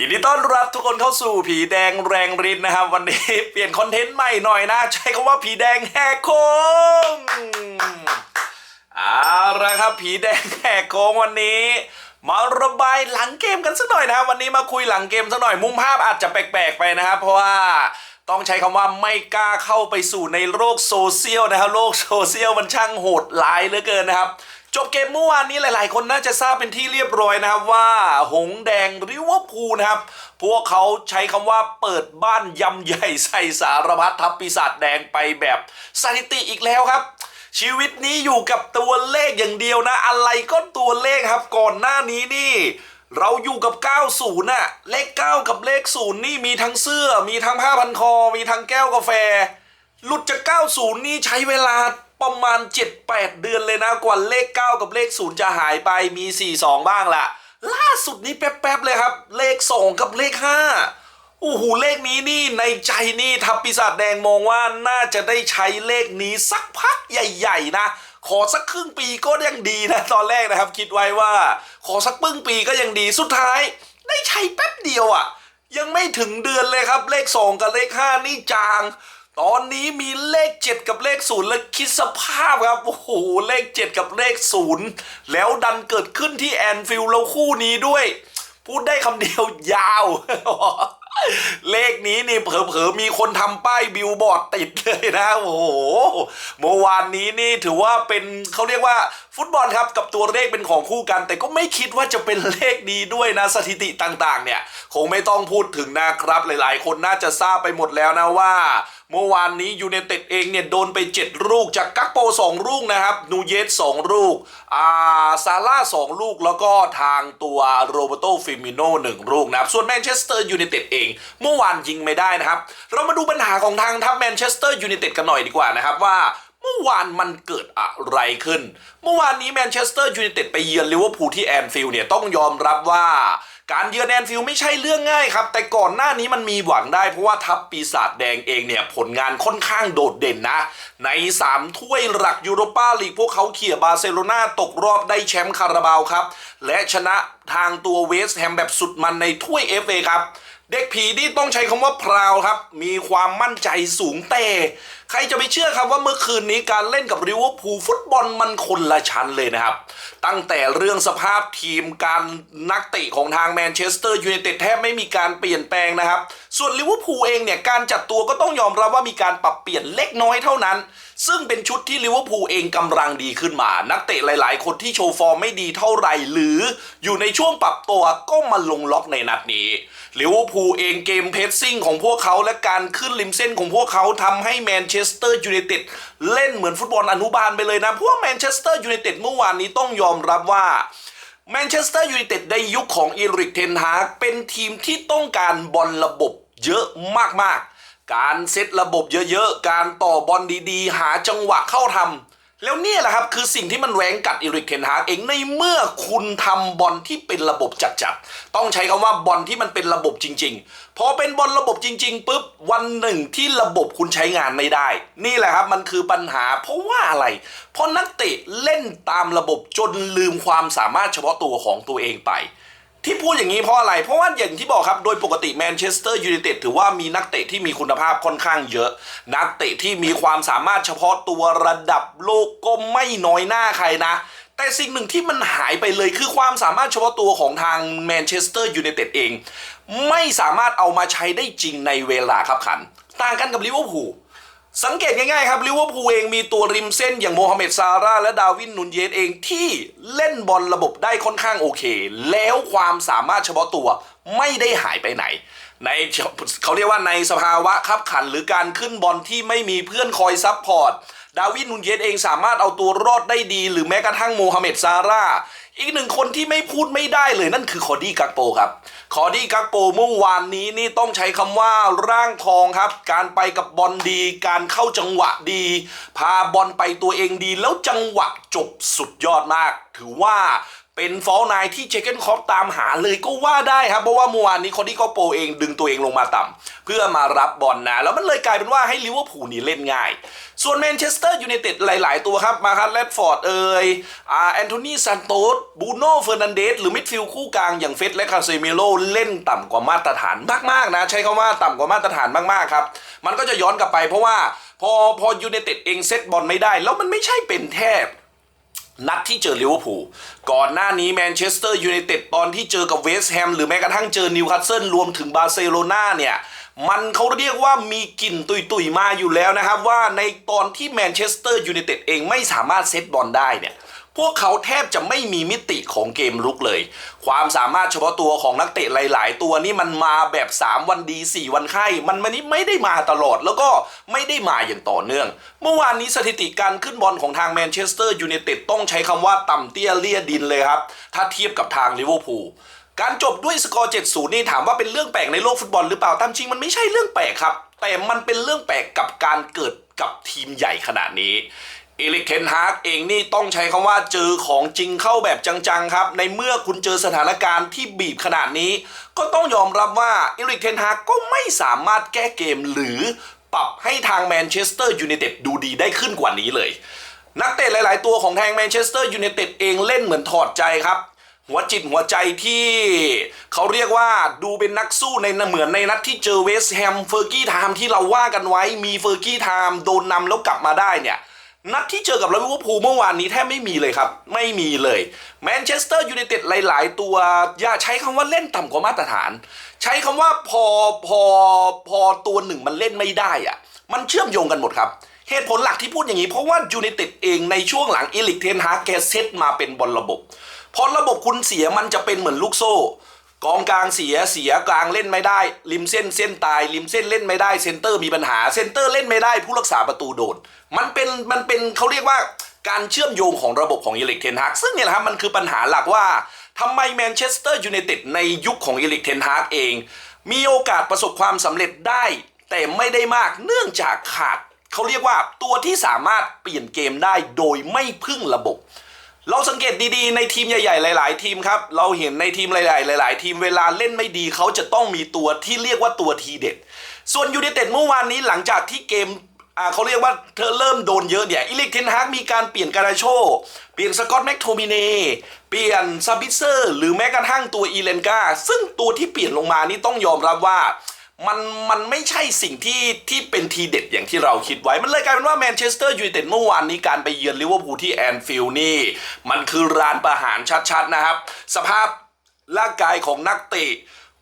ยินดีต้อนรับทุกคนเข้าสู่ผีแดงแรงรินนะครับ วันนี้เปลี่ยนคอนเทนต์ใหม่หน่อยนะใช้คำว่าผีแดงแหกโค้งเอาละครับผีแดงแหกโค้งวันนี้ มาระบายหลังเกมกันสักหน่อยนะครับ วันนี้มาคุยหลังเกมสักหน่อยมุมภาพอาจจะแปลกๆไปนะครับ เพราะว่าต้องใช้คำว่าไม่กล้าเข้าไปสู่ในโลกโซเชียลนะครับโลกโซเชียลมันช่างโหดร้ายเหลือเกินนะครับ จบเกมเมื่อวานนี้หลาย ๆ คนน่าจะทราบเป็นที่เรียบร้อยนะครับว่าหงแดงริวอพูนะครับ พวกเขาใช้คำว่าเปิดบ้านยำใหญ่ใส่สารพัดทับปีศาจแดงไปแบบสถิติอีกแล้วครับ ชีวิตนี้อยู่กับตัวเลขอย่างเดียวนะ อะไรก็ตัวเลขครับก่อนหน้านี้นี่เราอยู่กับ 90น่ะ เลข 9 กับเลข 0 นี่มีทั้งเสื้อ มีทั้งผ้าพันคอ มีทั้งแก้วกาแฟ หลุดจาก 90 นี่ใช้เวลา ประมาณ 7-8 เดือนเลยนะกว่าเลข 9 กับเลข 0 จะหายไปมี 42 บ้างละล่าสุดนี้แป๊บๆเลยครับ เลข 2 กับเลข 5 โอ้โหเลขนี้นี่ในใจนี่ทัพปีศาจแดงมองว่าน่าจะได้ใช้เลขนี้สักพักใหญ่ ๆ นะ ขอสักครึ่งปีก็ยังดีนะ ตอนแรกนะครับคิดไว้ว่า ขอสักปึ้งปีก็ยังดีสุดท้าย ได้ใช้แป๊บเดียวอะ่ะ ยังไม่ถึงเดือนเลยครับเลข 2 กับเลข 5 นี่จาง ตอนนี้มีเลข 7 กับเลข 0 แล้วคิดสภาพครับโอ้โหเลข 7 กับเลข 0 แล้วดันเกิดขึ้นที่แอนฟิลด์แล้วคู่นี้ด้วย พูดได้คำเดียวยาว เลขนี้นี่เผลอๆมีคนทำป้ายบิลบอร์ดติดเลยนะ โอ้โหเมื่อวานนี้นี่ถือว่าเป็นเขาเรียกว่าฟุตบอลครับกับตัวเลขเป็นของคู่กัน แต่ก็ไม่คิดว่าจะเป็นเลขดีด้วยนะสถิติต่างๆ เนี่ย คงไม่ต้องพูดถึงนะครับ หลายๆ คนน่าจะทราบไปหมดแล้วนะว่า เมื่อวานนี้ยูเนเต็ดเองเนี่ยโดนไป 7 ลูกจากกักโป 2 ลูกนะครับ นูเยส2ลูกอ่าซาร่า2ลูกแล้วก็ทางตัวโรเบโตฟิมิโน่1ลูกนะครับ ส่วนแมนเชสเตอร์ยูไนเต็ดเอง เมื่อวานยิงไม่ได้นะครับ เรามาดูปัญหาของทางทัพแมนเชสเตอร์ยูไนเต็ดกันหน่อยดีกว่านะครับว่าเมื่อวานมันเกิดอะไรขึ้น เมื่อวานนี้แมนเชสเตอร์ยูไนเต็ดไปเยือนลิเวอร์พูลที่แอนฟิลด์เนี่ยต้องยอมรับว่า การเยือนแอนฟิลไม่ใช่เรื่องง่ายครับ แต่ก่อนหน้านี้มันมีหวังได้เพราะว่าทัพปีศาจแดงเองเนี่ย ผลงานค่อนข้างโดดเด่นนะ ใน 3 ถ้วยหลักยูโรปาลีกพวกเขาเขี่ยบาร์เซโลนาตกรอบได้แชมป์คาราบาวครับ และชนะทางตัวเวสต์แฮมแบบสุดมันในถ้วย FA ครับ เด็กผีนี่ต้องใช้คำว่าพราวครับ มีความมั่นใจสูงแต่ใครจะไปเชื่อครับว่าเมื่อคืนนี้การเล่นกับริเวอร์พูลฟุตบอลมันคนละชั้นเลยนะครับ ตั้งแต่เรื่องสภาพทีมการนักเตะของทางแมนเชสเตอร์ยูไนเต็ดแทบไม่มีการเปลี่ยนแปลงนะครับ ส่วนลิเวอร์พูลเองเนี่ยการจัดตัวก็ต้องยอมรับว่ามีการปรับเปลี่ยนเล็กน้อยเท่านั้น ซึ่งเป็นชุดที่ลิเวอร์พูลเองกำลังดีขึ้นมา นักเตะหลาย ๆ คนที่โชว์ฟอร์มไม่ดีเท่าไหร่หรืออยู่ในช่วงปรับตัวก็มาลงล็อกในนัดนี้ลิเวอร์พูลเองเกมเพสซิ่งของพวกเขาและการขึ้นริมเส้นของพวกเขาทำให้แมนเชสเตอร์ยูไนเต็ดเล่นเหมือนฟุตบอลอนุบาลไปเลยนะเพราะว่าแมนเชสเตอร์ยูไนเต็ดเมื่อวานนี้ต้องยอมรับว่าแมนเชสเตอร์ยูไนเต็ดในยุคของอีริกเทนฮากเป็นทีมที่ต้องการบอลระบบเยอะมากๆ การเซตระบบเยอะๆ การต่อบอลดีๆ หาจังหวะเข้าทำแล้วเนี่ยแหละครับคือสิ่งที่มันแหวงกัดอีริกเทนฮากเองในเมื่อคุณทำบอลที่เป็นระบบจัดๆ ต้องใช้คำว่าบอลที่มันเป็นระบบจริง ๆ พอเป็นบอลระบบจริงๆปุ๊บวันหนึ่งที่ระบบคุณใช้งานไม่ได้ นี่แหละครับมันคือปัญหาเพราะว่าอะไร เพราะนักเตะเล่นตามระบบจนลืมความสามารถเฉพาะตัวของตัวเองไป ที่พูดอย่างนี้เพราะอะไร เพราะว่าอย่างที่บอกครับ โดยปกติแมนเชสเตอร์ยูไนเต็ดถือว่ามีนักเตะที่มีคุณภาพค่อนข้างเยอะ นักเตะที่มีความสามารถเฉพาะตัวระดับโลกก็ไม่น้อยหน้าใครนะ แต่สิ่งหนึ่งที่มันหายไปเลยคือความสามารถเฉพาะตัวของทางแมนเชสเตอร์ยูไนเต็ดเอง ไม่สามารถเอามาใช้ได้จริงในเวลาขับขัน ต่างกันกับลิเวอร์พูล สังเกตง่ายๆครับลิเวอร์พูลเองมีตัวริมเส้นอย่างโมฮัมเหม็ดซาร่าและดาวินนุนเยสเองที่เล่นบอลระบบได้ค่อนข้างโอเค แล้วความสามารถเฉพาะตัวไม่ได้หายไปไหน ในเขาเรียกว่าในสภาวะขับขันหรือการขึ้นบอลที่ไม่มีเพื่อนคอยซับพอร์ตดาวินนุนเยสเองสามารถเอาตัวรอดได้ดี หรือแม้กระทั่งโมฮัมเหม็ดซาร่า อีกหนึ่งคนที่ไม่พูดไม่ได้เลยนั่นคือคอดี้กักโปครับ คอดี้กักโปเมื่อวานนี้นี่ต้องใช้คำว่าร่างทองครับ การไปกับบอลดี การเข้าจังหวะดี พาบอลไปตัวเองดี แล้วจังหวะจบสุดยอดมาก ถือว่า เป็นฟอลนายที่เจเกนคอปตามหาเลยก็ว่าได้ครับ เพราะว่าเมื่อวานนี้คนที่เขาโปรเองดึงตัวเองลงมาต่ำเพื่อมารับบอลนะ แล้วมันเลยกลายเป็นว่าให้ลิเวอร์พูลนี่เล่นง่าย ส่วนแมนเชสเตอร์ยูไนเต็ดหลาย ๆ ตัวครับ มาคัสแรดฟอร์ดเอ่ยอาแอนโทนีซันโตสบูโน่เฟอร์นันเดสหรือมิดฟิลด์คู่กลางอย่างเฟสและคาเซมิโลเล่นต่ำกว่ามาตรฐานมาก ๆ นะ ใช้คำว่าต่ำกว่ามาตรฐานมาก ๆ ครับ มันก็จะย้อนกลับไปเพราะว่าพอพอยูไนเต็ดเองเซตบอลไม่ได้ แล้วมันไม่ใช่เป็นแทบ นัดที่เจอลิเวอร์พูลก่อนหน้านี้แมนเชสเตอร์ยูไนเต็ดตอนที่เจอกับเวสต์แฮมหรือแม้กระทั่งเจอนิวคาสเซิลรวมถึงบาร์เซโลนาเนี่ยมันเขาเรียกว่ามีกลิ่นตุยๆมาอยู่แล้วนะครับ ว่าในตอนที่แมนเชสเตอร์ยูไนเต็ดเองไม่สามารถเซตบอลได้เนี่ย พวกเขาแทบจะไม่มีมิติของเกมลุกเลย ความสามารถเฉพาะตัวของนักเตะหลาย ๆ ตัวนี่มันมาแบบ 3 วันดี 4 วันไข้ มันมันนี่ไม่ได้มาตลอดแล้วก็ไม่ได้มาอย่างต่อเนื่อง เมื่อวานนี้สถิติการขึ้นบอลของทางแมนเชสเตอร์ยูไนเต็ดต้องใช้คำว่าต่ำเตี้ยเลี่ยดินเลยครับ ถ้าเทียบกับทางลิเวอร์พูลการจบด้วยสกอร์ 7-0 นี่ถามว่าเป็นเรื่องแปลกในโลกฟุตบอลหรือเปล่าตามจริงมันไม่ใช่เรื่องแปลกครับ แต่มันเป็นเรื่องแปลกกับการเกิดกับทีมใหญ่ขนาดนี้ เอลิกเทนฮากเองนี่ต้องใช้คำว่าเจอของจริงเข้าแบบจังๆครับ ในเมื่อคุณเจอสถานการณ์ที่บีบขนาดนี้ ก็ต้องยอมรับว่าเอลิกเทนฮากก็ไม่สามารถแก้เกมหรือปรับให้ทางแมนเชสเตอร์ยูไนเต็ดดูดีได้ขึ้นกว่านี้เลย นักเตะหลาย ๆ ตัวของทางแมนเชสเตอร์ยูไนเต็ดเองเล่นเหมือนถอดใจครับหัวจิตหัวใจที่เขาเรียกว่าดูเป็นนักสู้ในเหมือนในนัดที่เจอเวสต์แฮมเฟอร์กี้ไทม์ที่เราว่ากันไว้มีเฟอร์กี้ไทม์โดนนำแล้วกลับมาได้เนี่ย นัดที่เจอกับลิเวอร์พูลเมื่อวานนี้แทบไม่มีเลยครับ ไม่มีเลยแมนเชสเตอร์ยูไนเต็ดหลาย ๆ ตัวอย่าใช้คำว่าเล่นต่ำกว่ามาตรฐาน ใช้คำว่าพอพอพอตัวหนึ่งมันเล่นไม่ได้อะมันเชื่อมโยงกันหมดครับเหตุผลหลักที่พูดอย่างนี้เพราะว่ายูไนเต็ดเองในช่วงหลังอีลิกเทนฮาแกเซตมาเป็นบอลระบบพอระบบคุณเสียมันจะเป็นเหมือนลูกโซ่ กองกลางเสียเสียกลางเล่นไม่ได้ ริมเส้นเส้นตาย ริมเส้นเล่นไม่ได้เซนเตอร์มีปัญหาเซนเตอร์เล่นไม่ได้ ผู้รักษาประตูโดนมันเป็นมันเป็นเขาเรียกว่าการเชื่อมโยงของระบบของอีลิกเทนฮากซึ่งเนี่ยแหละครับมันคือปัญหาหลักว่าทำไมแมนเชสเตอร์ยูไนเต็ดในยุคของอีลิกเทนฮากเอง มีโอกาสประสบความสำเร็จได้ แต่ไม่ได้มากเนื่องจากขาดเขาเรียกว่าตัวที่สามารถเปลี่ยนเกมได้โดยไม่พึ่งระบบ เราสังเกตดีๆ ในทีมใหญ่ๆ หลาย ๆ ทีมครับ เราเห็นในทีมหลายๆ หลาย ๆ ทีมเวลาเล่นไม่ดีเขาจะต้องมีตัวที่เรียกว่าตัวทีเด็ด ส่วนยูไนเต็ดเมื่อวานนี้หลังจากที่เกมเขาเรียกว่าเธอเริ่มโดนเยอะเนี่ยอิลิกเทนฮากมีการเปลี่ยนการาโช เปลี่ยนสกอตแม็กโทมิเนเปลี่ยนซาบิเซอร์ หรือแม้กระทั่งตัวอีเลนกาซึ่งตัวที่เปลี่ยนลงมานี่ต้องยอมรับว่า มันมันไม่ใช่สิ่งที่ที่เป็นทีเด็ดอย่างที่เราคิดไว้ มันเลยกลายเป็นว่าแมนเชสเตอร์ยูไนเต็ดเมื่อวานนี้การไปเยือนลิเวอร์พูลที่แอนฟิลด์นี่ มันคือรานประหารชัดๆนะครับ สภาพร่างกายของนักเตะ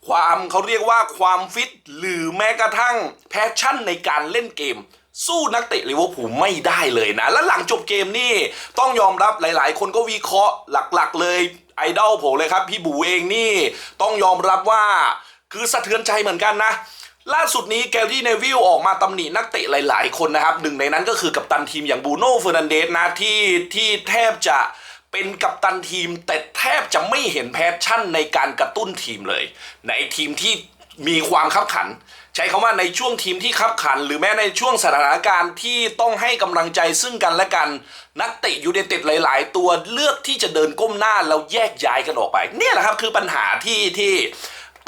ความเขาเรียกว่าความฟิตหรือแม้กระทั่งแพชชั่นในการเล่นเกม สู้นักเตะลิเวอร์พูลไม่ได้เลยนะ และหลังจบเกมนี่ต้องยอมรับหลายๆ คนก็วิเคราะห์หลักๆ เลยไอดอลผมเลยครับ พี่บูเองนี่ต้องยอมรับว่า คือสะเทือนใจเหมือนกันนะ ล่าสุดนี้แกลลี่เนวิลออกมาตำหนินักเตะหลาย ๆ คนนะครับ หนึ่งในนั้นก็คือกัปตันทีมอย่างบูโน่เฟอร์นันเดสนะที่ที่แทบจะเป็นกัปตันทีม แต่แทบจะไม่เห็นแพชชั่นในการกระตุ้นทีมเลย ในทีมที่มีความขับขัน ใช้คำว่าในช่วงทีมที่ขับขัน หรือแม้ในช่วงสถานการณ์ที่ต้องให้กำลังใจซึ่งกันและกัน นักเตะยูไนเต็ดหลาย ๆ ตัวเลือกที่จะเดินก้มหน้าแล้วแยกย้ายกันออกไป เนี่ยแหละครับคือปัญหาที่ที่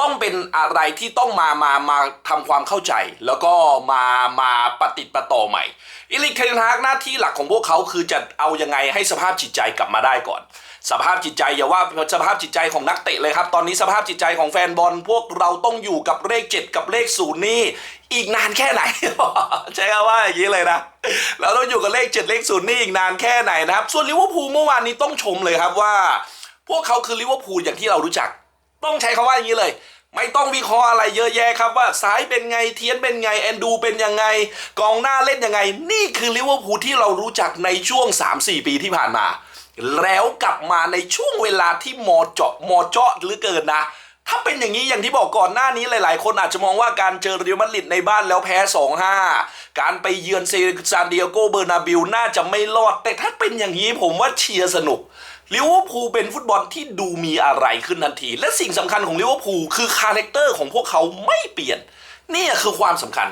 ต้องเป็นอะไรที่ต้องมามามาทำความเข้าใจ แล้วก็มามาปฏิดประต่อใหม่อิลิกเทนฮากหน้าที่หลักของพวกเขาคือจะเอายังไงให้สภาพจิตใจกลับมาได้ก่อน สภาพจิตใจอย่าว่าสภาพจิตใจของนักเตะเลยครับ ตอนนี้สภาพจิตใจของแฟนบอลพวกเราต้องอยู่กับเลขเจ็ดกับเลขศูนย์นี่อีกนานแค่ไหน ใช่คำว่าอย่างนี้เลยนะเราต้องอยู่กับเลขเจ็ดเลขศูนย์นี่อีกนานแค่ไหนนะครับ ส่วนลิเวอร์พูลเมื่อวานนี้ต้องชมเลยครับว่า พวกเขาคือลิเวอร์พูลอย่างที่เรารู้จัก ต้องใช้คำว่าอย่างนี้เลย ไม่ต้องวิเคราะห์อะไรเยอะแยะครับว่าซ้ายเป็นไงเทียนเป็นไงแอนดูเป็นยังไง กองหน้าเล่นยังไง นี่คือลิเวอร์พูลที่เรารู้จักในช่วง 3-4 ปีที่ผ่านมา แล้วกลับมาในช่วงเวลาที่มอเจาะมอเจาะหรือเกินนะถ้าเป็นอย่างนี้อย่างที่บอกก่อนหน้านี้หลาย ๆ คนอาจจะมองว่าการเจอเรอัลมาดริดในบ้านแล้วแพ้ 2-5 การไปเยือนเซซานดิเอโกเบอร์นาบิลน่าจะไม่รอด แต่ถ้าเป็นอย่างนี้ผมว่าเชียร์สนุก ลิเวอร์พูลเป็นฟุตบอลที่ดูมีอะไรขึ้นทันที และสิ่งสำคัญของลิเวอร์พูลคือคาแรคเตอร์ของพวกเขาไม่เปลี่ยน นี่คือความสำคัญ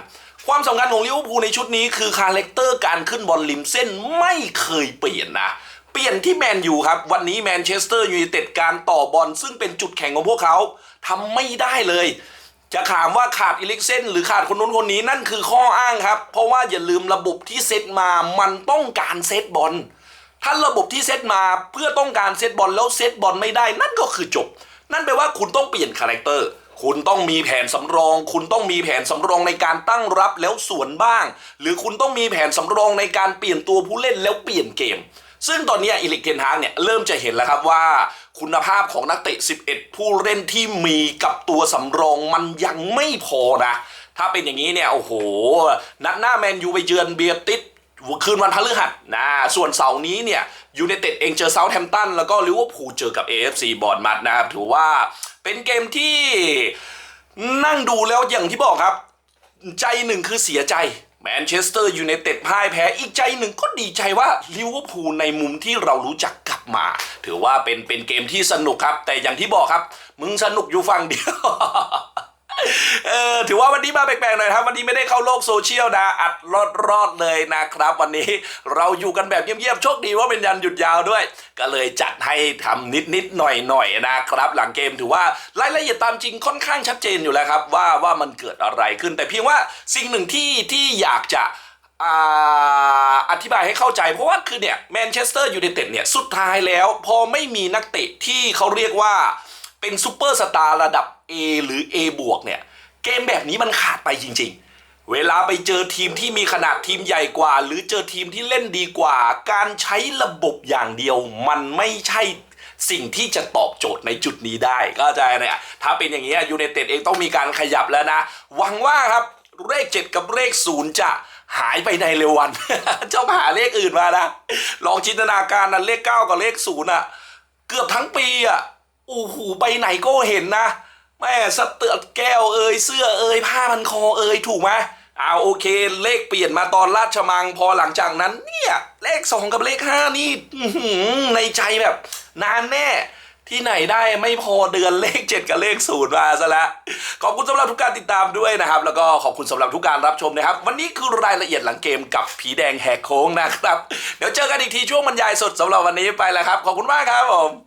ความสำคัญของลิเวอร์พูลในชุดนี้คือคาแรคเตอร์การขึ้นบอลริมเส้นไม่เคยเปลี่ยนนะเปลี่ยนที่แมนยูครับ วันนี้แมนเชสเตอร์ยูไนเต็ดการต่อบอลซึ่งเป็นจุดแข็งของพวกเขาทำไม่ได้เลย จะถามว่าขาดอิเล็กเซนหรือขาดคนนู้นคนนี้นั่นคือข้ออ้างครับ เพราะว่าอย่าลืมระบบที่เซตมามันต้องการเซตบอล ถ้าระบบที่เซตมาเพื่อต้องการเซตบอลแล้วเซตบอลไม่ได้ นั่นก็คือจบ นั่นแปลว่าคุณต้องเปลี่ยนคาแรคเตอร์คุณต้องมีแผนสำรอง คุณต้องมีแผนสำรองในการตั้งรับแล้วสวนบ้าง หรือคุณต้องมีแผนสำรองในการเปลี่ยนตัวผู้เล่นแล้วเปลี่ยนเกม ซึ่งตอนนี้อิลิกเทนฮางเนี่ยเริ่มจะเห็นแล้วครับว่า คุณภาพของนักเตะ 11 ผู้เล่นที่มีกับตัวสำรองมันยังไม่พอนะ ถ้าเป็นอย่างนี้เนี่ยโอ้โห นัดหน้าแมนยูไปเยือนเบียร์ติส คืนวันพฤหัสนะส่วนเสาร์นี้เนี่ยยูไนเต็ดเองเจอเซาท์แฮมป์ตันแล้วก็ลิเวอร์พูลเจอกับ AFC บอร์นมัดนะครับถือว่าเป็นเกมที่นั่งดูแล้วอย่างที่บอกครับ ใจหนึ่งคือเสียใจแมนเชสเตอร์ยูไนเต็ดพ่ายแพ้อีกใจหนึ่งก็ดีใจว่าลิเวอร์พูลในมุมที่เรารู้จักกลับมา ถือว่าเป็นเป็นเกมที่สนุกครับ แต่อย่างที่บอกครับ มึงสนุกอยู่ฝั่งเดียว เออถือว่าวันนี้มาแปลกๆหน่อยครับ วันนี้ไม่ได้เข้าโลกโซเชียลนะ อัดรอดรอดๆเลยนะครับ วันนี้เราอยู่กันแบบเงียบๆโชคดีว่าเป็นยันหยุดยาวด้วย ก็เลยจัดให้ทำนิดๆหน่อยๆนะครับ หลังเกมถือว่ารายละเอียดตามจริงค่อนข้างชัดเจนอยู่แล้วครับ ว่าว่ามันเกิดอะไรขึ้น แต่เพียงว่าสิ่งหนึ่งที่ที่อยากจะอธิบายให้เข้าใจเพราะว่าคือเนี่ยแมนเชสเตอร์ยูไนเต็ดเนี่ยสุดท้ายแล้ว พอไม่มีนักเตะที่เขาเรียกว่าเป็นซูเปอร์สตาร์ระดับ A หรือ A บวกเนี่ย เกมแบบนี้มันขาดไปจริง ๆ เวลาไปเจอทีมที่มีขนาดทีมใหญ่กว่า หรือเจอทีมที่เล่นดีกว่า การใช้ระบบอย่างเดียว มันไม่ใช่สิ่งที่จะตอบโจทย์ในจุดนี้ได้ก็ใจเนี่ยถ้าเป็นอย่างนี้ยูไนเต็ดเองต้องมีการขยับแล้วนะ หวังว่าครับเลข 7 กับเลข 0 จะหายไปในเร็ววัน เจ้าหาเลขอื่นมานะ ลองจินตนาการนะเลข 9 กับเลข 0อะ เกือบทั้งปีอะโอ้โหไปไหนก็เห็นนะ แม่สเตือดแก้วเอยเสื้อเอยผ้ามันคอเอยถูกไหมเอาโอเค เลขเปลี่ยนมาตอนราชมังพอหลังจากนั้นเนี่ยเลข2กับเลข5นี่ในใจแบบ นานแน่ที่ไหนได้ไม่พอเดือนเลข 7 กับเลขศูนย์มาซะแล้วขอบคุณสำหรับทุกการติดตามด้วยนะครับ แล้วก็ขอบคุณสำหรับทุกการรับชมนะครับ วันนี้คือรายละเอียดหลังเกมกับผีแดงแหกโค้งนะครับ เดี๋ยวเจอกันอีกทีช่วงบรรยายสดสำหรับวันนี้ไปแล้วครับ ขอบคุณมากครับผม